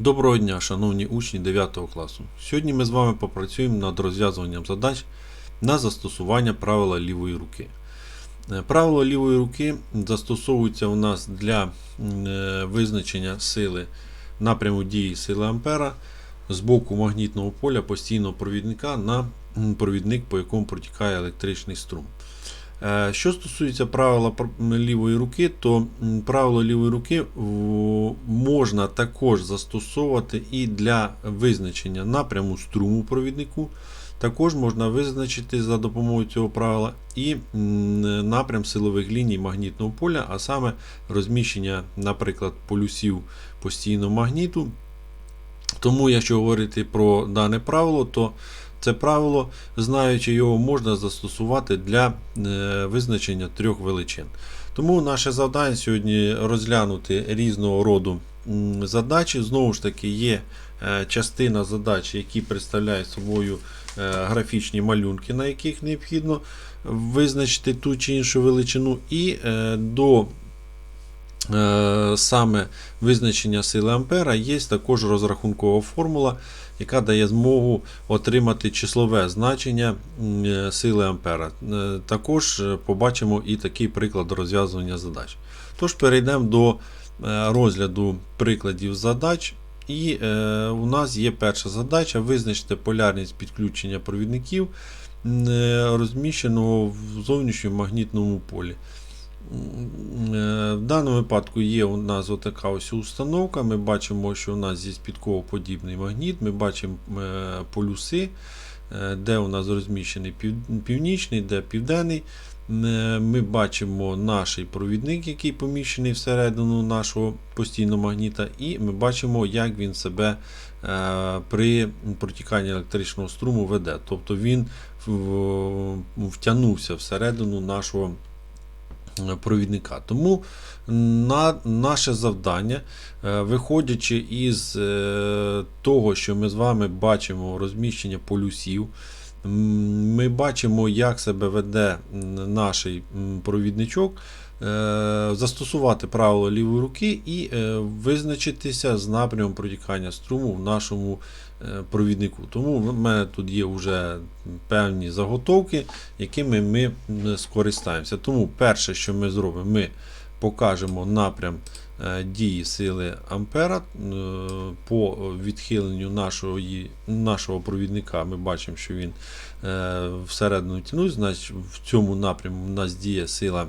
Доброго дня, шановні учні 9 класу. Сьогодні ми з вами попрацюємо над розв'язуванням задач на застосування правила лівої руки. Е, Правило лівої руки застосовується у нас для е, визначення сили напряму дії сили Ампера з боку магнітного поля постійного провідника на провідник, по якому протікає електричний струм. Е, Що стосується правила лівої руки, то правило лівої руки можна також застосовувати і для визначення напряму струму провіднику. Також можна визначити за допомогою цього правила і напрям силових ліній магнітного поля, а саме розміщення, наприклад, полюсів постійного магніту. Тому, якщо говорити про дане правило, то це правило, знаючи його, можна застосувати для е, визначення трьох величин. Тому наше завдання сьогодні розглянути різного роду задачі. Знову ж таки, є е, частина задач, які представляють собою е, графічні малюнки, на яких необхідно визначити ту чи іншу величину, і до саме визначення сили Ампера є також розрахункова формула, яка дає змогу отримати числове значення е, сили Ампера. Е, Також е, побачимо і такий приклад розв'язування задач. Тож перейдемо до розгляду прикладів задач. І е, у нас є перша задача визначити полярність підключення провідників, розміщеного в зовнішньому магнітному полі. Даному випадку є у нас отака ось установка. Ми бачимо, що у нас є підковоподібний магніт, ми бачимо е, полюси, е, де у нас розміщений пів- північний, де південний. Е, Ми бачимо наш провідник, який поміщений всередину нашого постійного магніта, і ми бачимо, як він себе при протіканні електричного струму веде. Тобто він втягнувся всередину нашого провідника. Тому на наше завдання, е, виходячи із е, того, що ми з вами бачимо розміщення полюсів, ми бачимо, як себе веде наш провідничок, е, застосувати правило лівої руки і визначитися з напрямом протікання струму в нашому провіднику. Тому в мене тут є вже певні заготовки, якими ми скористаємося. Тому перше, що ми зробимо, ми покажемо напрям е, дії сили Ампера е, по відхиленню нашого, нашого провідника. Ми бачимо, що він е, всередину тянуть, значить в цьому напряму у нас діє сила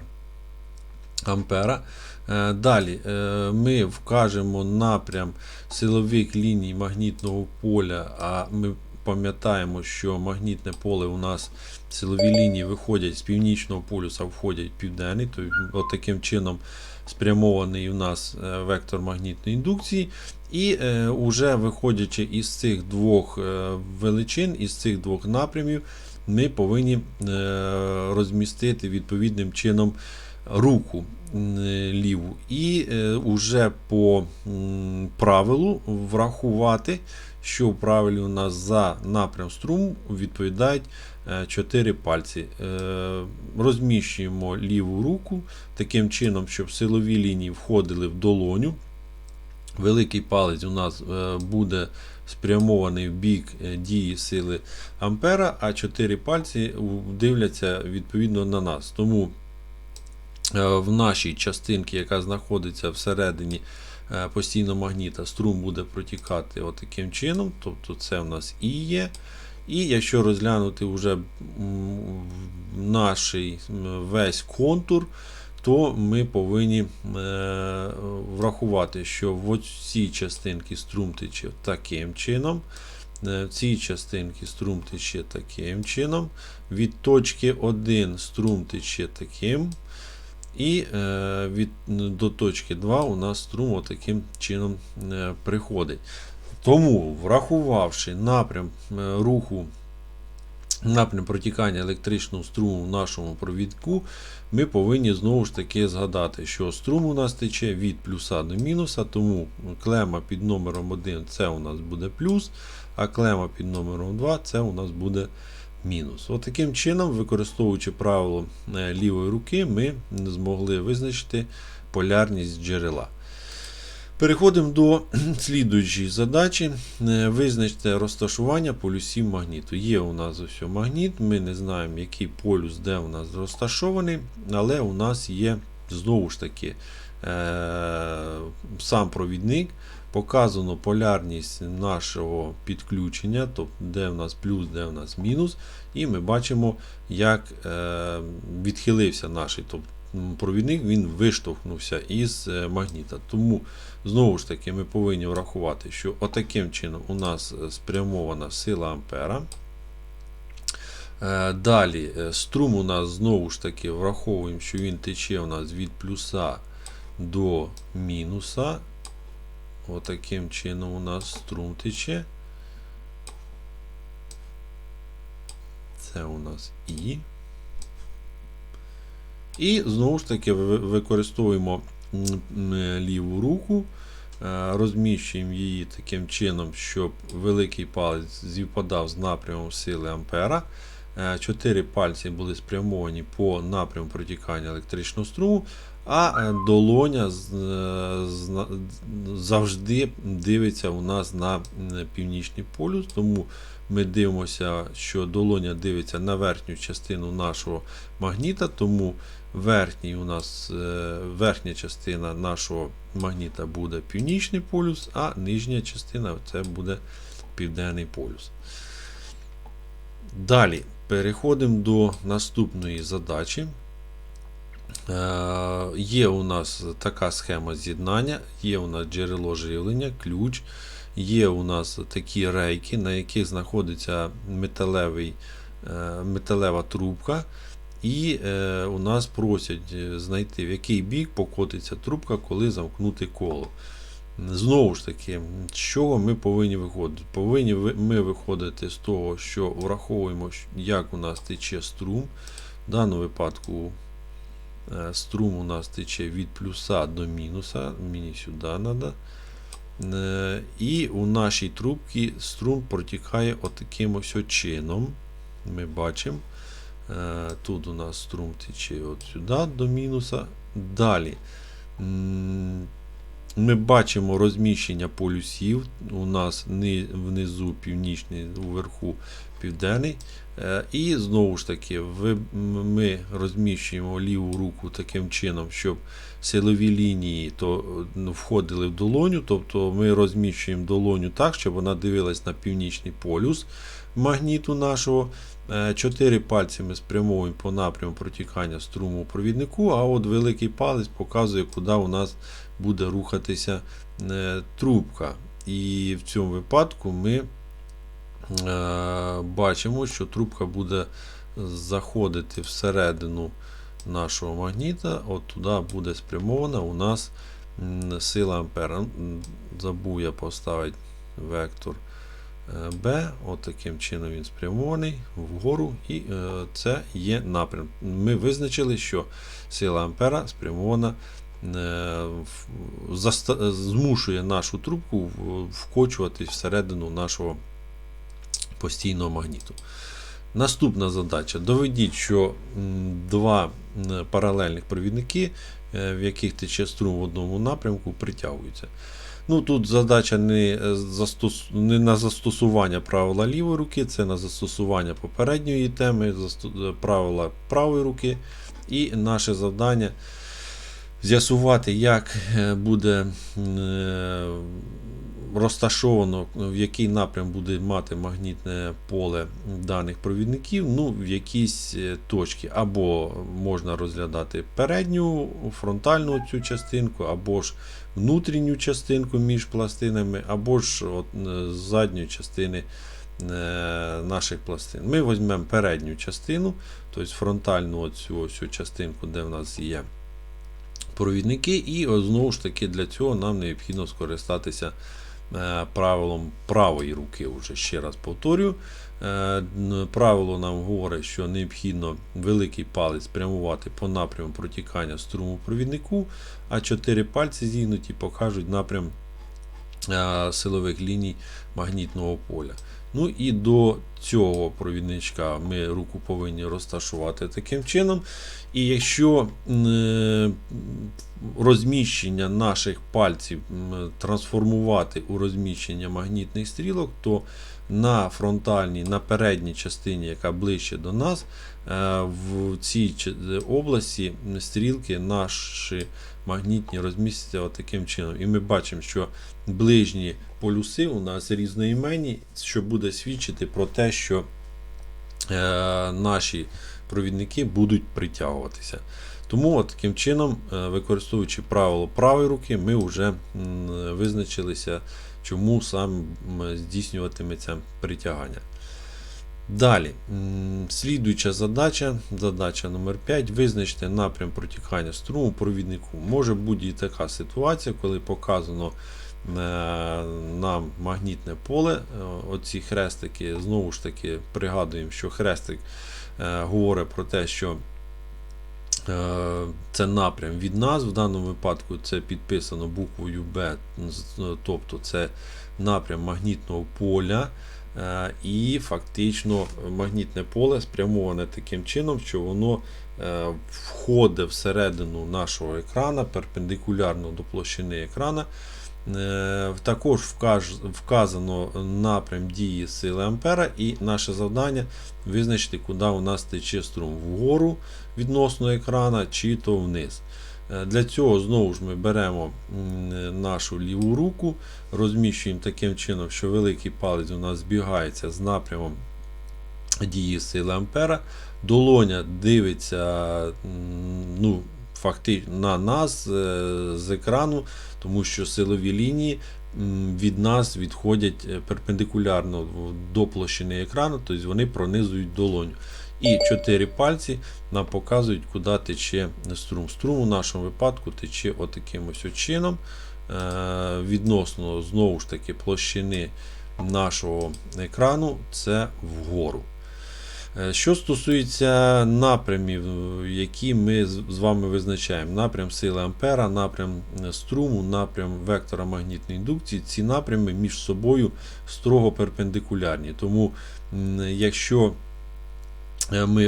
Ампера. Е, Далі е, ми вкажемо напрям силових ліній магнітного поля, а ми пам'ятаємо, що магнітне поле у нас силові лінії виходять з північного полюса, входять в південний, то от таким чином спрямований у нас е, вектор магнітної індукції. І е, уже виходячи із цих двох величин, із цих двох напрямів, ми повинні е, розмістити відповідним чином руку ліву. І е, уже по правилу врахувати, що в правилі у нас за напрям струму відповідають 4 пальці. Е, Розміщуємо ліву руку таким чином, щоб силові лінії входили в долоню. Великий палець у нас е, буде спрямований в бік е, дії сили Ампера, а 4 пальці дивляться відповідно на нас. Тому е, в нашій частинці, яка знаходиться всередині е, постійного магніта, струм буде протікати отаким чином. Тобто це в нас і є. І якщо розглянути вже наш весь контур, то ми повинні е, врахувати, що в цій частинці струм тече таким чином. е, В цій частинці струм тече таким чином. Від точки 1 струм тече таким. І е, від, до точки 2 у нас струм таким чином е, приходить. Тому, врахувавши напрям е, руху, напрям протікання електричного струму в нашому провідку, ми повинні знову ж таки згадати, що струм у нас тече від плюса до мінуса, тому клема під номером 1 це у нас буде плюс, а клема під номером 2 це у нас буде мінус. От таким чином, використовуючи правило е, лівої руки, ми змогли визначити полярність джерела. Переходимо до слідуючої задачі. Е, Визначте розташування полюсів магніту. Є у нас ось магніт, ми не знаємо, який полюс де у нас розташований, але у нас є знову ж таки е, сам провідник. Показано полярність нашого підключення, тобто де в нас плюс, де в нас мінус. І ми бачимо, як е, відхилився наш тобто, провідник, він виштовхнувся із е, магніта. Тому Знову ж таки, ми повинні врахувати, що отаким чином у нас е, спрямована сила Ампера. Далі струм у нас знову ж таки враховуємо, що він тече у нас від плюса до мінуса. Отаким чином у нас струм тече. Це у нас І. І знову ж таки використовуємо ліву руку, е, розміщуємо її таким чином, щоб великий палець зівпадав з напрямом сили Ампера. Е, Чотири пальці були спрямовані по напряму протікання електричного струму, а е, долоня е, завжди дивиться у нас на північний полюс, тому ми дивимося, що долоня дивиться на верхню частину нашого магніта, тому верхній у нас е, верхня частина нашого магніта буде північний полюс, а нижня частина це буде південний полюс. Далі переходимо до наступної задачі. Е, Є у нас така схема з'єднання, є у нас джерело живлення, ключ, є у нас такі рейки, на яких знаходиться металевий, е, металева трубка. І е, у нас просять знайти, в який бік покотиться трубка, коли замкнути коло. Знову ж таки, з чого ми повинні виходити? Повинні ми виходити з того, що враховуємо, як у нас тече струм. В даному випадку струм у нас тече від плюса до мінуса. Мені сюди треба. І у нашій трубці струм протікає отаким ось чином. Ми бачимо. Е, Тут у нас струм тече от сюди до мінуса. Далі ми бачимо розміщення полюсів. У нас внизу північний, вверху південний. Е, І знову ж таки, ми розміщуємо ліву руку таким чином, щоб силові лінії то, ну, входили в долоню. Тобто ми розміщуємо долоню так, щоб вона дивилась на північний полюс магніту нашого. Е, Чотири пальці ми спрямовуємо по напряму протікання струму у провіднику, а от великий палець показує, куди у нас буде рухатися е, трубка. І в цьому випадку ми бачимо, що трубка буде заходити всередину нашого магніта, от туди буде спрямована у нас сила Ампера. Забув я поставити вектор е, B, от таким чином він спрямований вгору, і е, це є напрям. Ми визначили, що сила Ампера спрямована, е, змушує нашу трубку вкочуватись всередину нашого постійного магніту. Наступна задача. Доведіть, що два паралельних провідники, е, в яких тече струм в одному напрямку, притягуються. Ну, Тут задача не, е, застос... не на застосування правила лівої руки, це на застосування попередньої теми, засту- е, правила правої руки. І наше завдання з'ясувати, як буде розташовано, в який напрям буде мати магнітне поле даних провідників, ну, в якісь е, точки. Або можна розглядати передню фронтальну цю частинку, або ж внутрішню частинку між пластинами, або ж от, з задньої частини е, наших пластин. Ми візьмемо передню частину, тобто фронтальну оцю, оцю частинку, де в нас є провідники, і знову ж таки для цього нам необхідно скористатися правилом правої руки. вже ще раз повторю. Е, Правило нам говорить, що необхідно великий палець спрямувати по напряму протікання струму провіднику, а чотири пальці зігнуті покажуть напрям е, силових ліній магнітного поля. Ну і до цього провідничка ми руку повинні розташувати таким чином. І якщо е, розміщення наших пальців трансформувати у розміщення магнітних стрілок, то на фронтальній, на передній частині, яка ближче до нас, е, в цій області стрілки наші магнітні розмістяться таким чином. І ми бачимо, що ближні полюси у нас різноіменні, що буде свідчити про те, що е, наші провідники будуть притягуватися. Тому от таким чином, е, використовуючи правило правої руки, ми вже визначилися, чому саме здійснюватиметься притягання. Далі, слідуюча задача, задача номер 5 визначити напрям протікання струму провіднику. Може бути і така ситуація, коли показано е, нам магнітне поле. Е, Оці хрестики, знову ж таки, пригадуємо, що хрестик е, говорить про те, що це напрям від нас. В даному випадку це підписано буквою Б, тобто це напрям магнітного поля. Е, І фактично магнітне поле спрямоване таким чином, що воно е, входить всередину нашого екрана перпендикулярно до площини екрана. Е, Також вказано напрям дії сили Ампера, і наше завдання визначити, куди у нас тече струм вгору відносно екрана чи то вниз. Е, Для цього знову ж ми беремо нашу ліву руку, розміщуємо таким чином, що великий палець у нас збігається з напрямом дії сили Ампера. Долоня дивиться ну, фактично на нас е, з екрану, тому що силові лінії від нас відходять е, перпендикулярно до площини екрану, тобто вони пронизують долоню. І чотири пальці нам показують, куди тече струм. Струм у нашому випадку тече отаким ось чином. Е, Відносно знову ж таки площини нашого екрану, це вгору. Е, Що стосується напрямів, е, які ми з вами визначаємо: напрям сили Ампера, напрям е, струму, напрям вектора магнітної індукції, ці напрями між собою строго перпендикулярні. Тому, якщо ми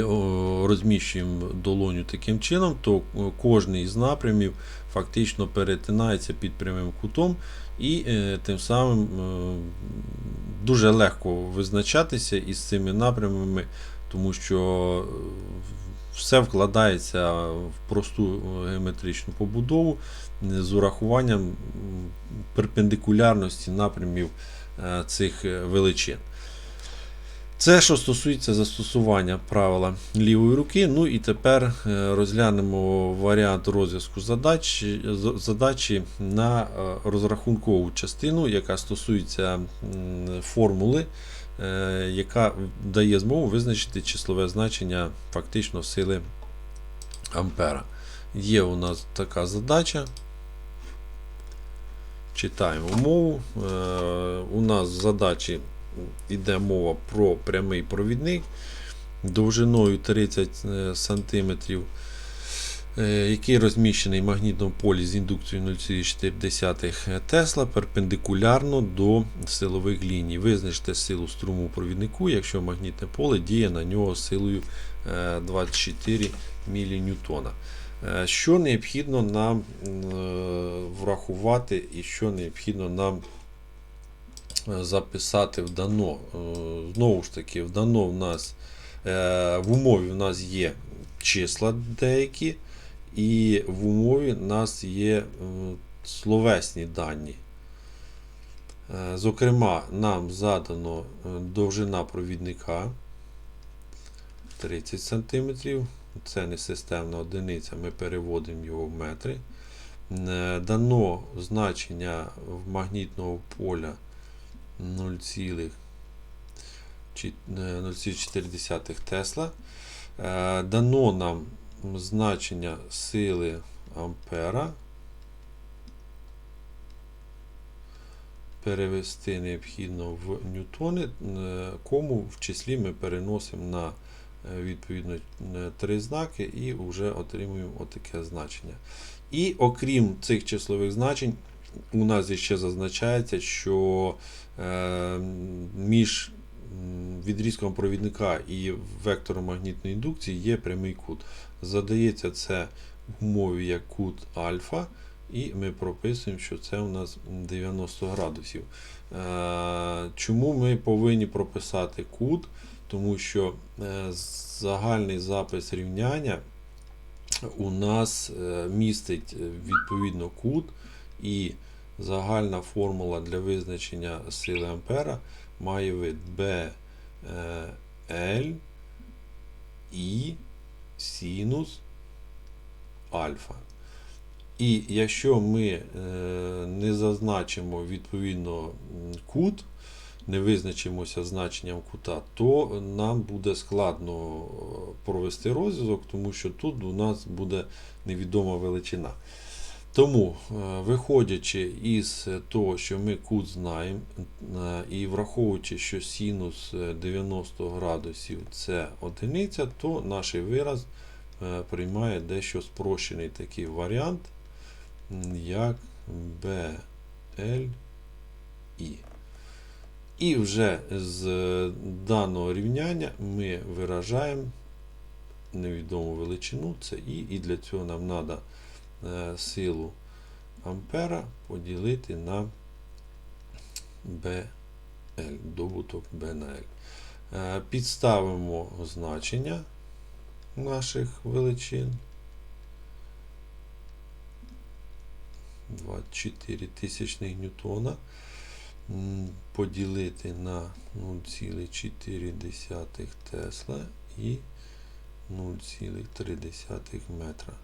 розміщуємо долоню таким чином, то е, кожний із напрямів фактично перетинається під прямим кутом, і е, тим самим е, дуже легко визначатися із цими напрямами, тому що е, все вкладається в просту е, геометричну побудову е, з урахуванням перпендикулярності напрямів е, цих е, величин. Це що стосується застосування правила лівої руки. Ну і тепер е, розглянемо варіант розв'язку задач, з- задачі на е, розрахункову частину, яка стосується формули, е, яка дає змогу визначити числове значення фактично сили Ампера. Є у нас така задача. Читаємо умову. Е, У нас задачі йде мова про прямий провідник довжиною 30 см, який розміщений в магнітному полі з індукцією 0,4 Тесла перпендикулярно до силових ліній. Визначте силу струму провіднику, якщо магнітне поле діє на нього силою е, 24 мН. Е, Що необхідно нам е, врахувати і що необхідно нам е, записати в дано. Е, Знову ж таки, в дано в нас е, в умові в нас є числа деякі, і в умові в нас є е, словесні дані. Е, Зокрема, нам задано е, довжина провідника 30 см. Це не системна одиниця, ми переводимо його в метри. Е, Дано значення магнітного поля 0,4 Тесла. Е, Дано нам значення сили Ампера. Перевести необхідно в ньютони, е, кому в числі ми переносимо на е, відповідно е, три знаки і вже отримуємо отаке значення. І окрім цих числових значень, у нас ще зазначається, що е, між відрізком провідника і вектором магнітної індукції є прямий кут. Задається це в умові як кут альфа, і ми прописуємо, що це у нас 90 градусів. Е, Чому ми повинні прописати кут? Тому що е, загальний запис рівняння у нас містить відповідно кут, і загальна формула для визначення сили Ампера має вид B е, L і синус альфа. І якщо ми е, не зазначимо відповідно кут, не визначимося значенням кута, то нам буде складно е, провести розв'язок, тому що тут у нас буде невідома величина. Тому, е, виходячи із того, що ми кут знаємо, е, і враховуючи, що синус е, 90 градусів це одиниця, то наш вираз е, приймає дещо спрощений такий варіант, як BLI. І вже з е, даного рівняння ми виражаємо невідому величину, це І, і для цього нам треба силу Ампера поділити на BL, добуток B на L. Е, Підставимо значення наших величин. 24 тисячних ньютона поділити на 0,4 Тесла і 0,3 метра.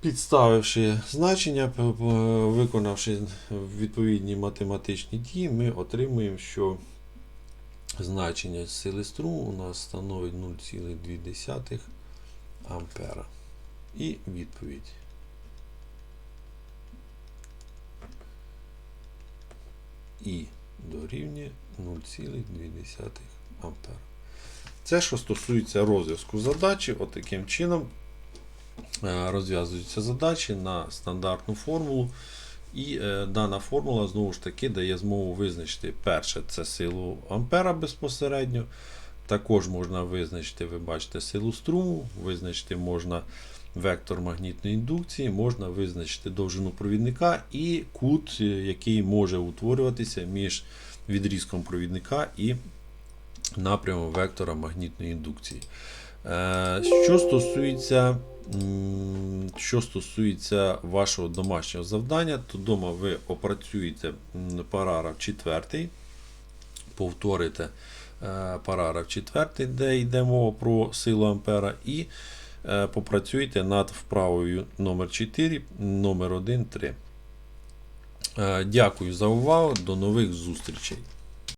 Підставивши значення, виконавши відповідні математичні дії, ми отримуємо, що значення сили струму у нас становить 0,2 ампера. І відповідь. І дорівнює 0,2 ампера. Це що стосується розв'язку задачі, отаким чином розв'язуються задачі на стандартну формулу. І е, дана формула знову ж таки дає змогу визначити перше це силу ампера безпосередньо. Також можна визначити, ви бачите, силу струму, визначити можна вектор магнітної індукції, можна визначити довжину провідника і кут, е, який може утворюватися між відрізком провідника і напрямом вектора магнітної індукції. Е, Що стосується, що стосується вашого домашнього завдання, то вдома ви опрацюєте параграф 4, повторите е, параграф 4, де йде мова про силу Ампера, і е, попрацюйте над вправою номер 4, номер 1, 3. Е, Дякую за увагу. До нових зустрічей.